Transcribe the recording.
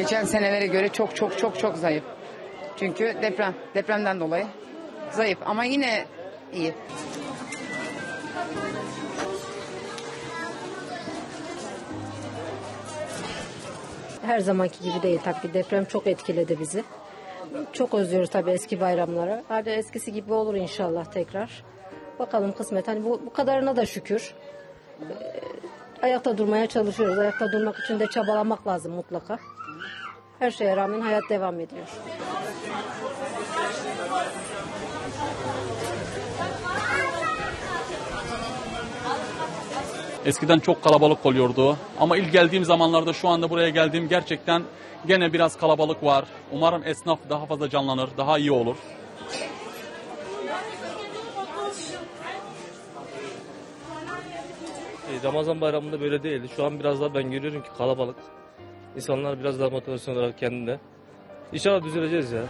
geçen senelere göre çok çok çok çok zayıf. Çünkü deprem, depremden dolayı zayıf ama yine iyi. Her zamanki gibi değil tabii. Deprem çok etkiledi bizi. Çok özlüyoruz tabii eski bayramları. Hadi eskisi gibi olur inşallah tekrar. Bakalım kısmet. Hani bu, bu kadarına da şükür. Ee, ayakta durmaya çalışıyoruz. Ayakta durmak için de çabalamak lazım mutlaka. Her şeye rağmen hayat devam ediyor. Eskiden çok kalabalık oluyordu. Ama ilk geldiğim zamanlarda şu anda buraya geldiğim gerçekten gene biraz kalabalık var. Umarım esnaf daha fazla canlanır, daha iyi olur. E, Ramazan bayramında böyle değildi. Şu an biraz daha ben görüyorum ki kalabalık. İnsanlar biraz daha motivasyon olarak kendinde. İnşallah düzeleceğiz ya.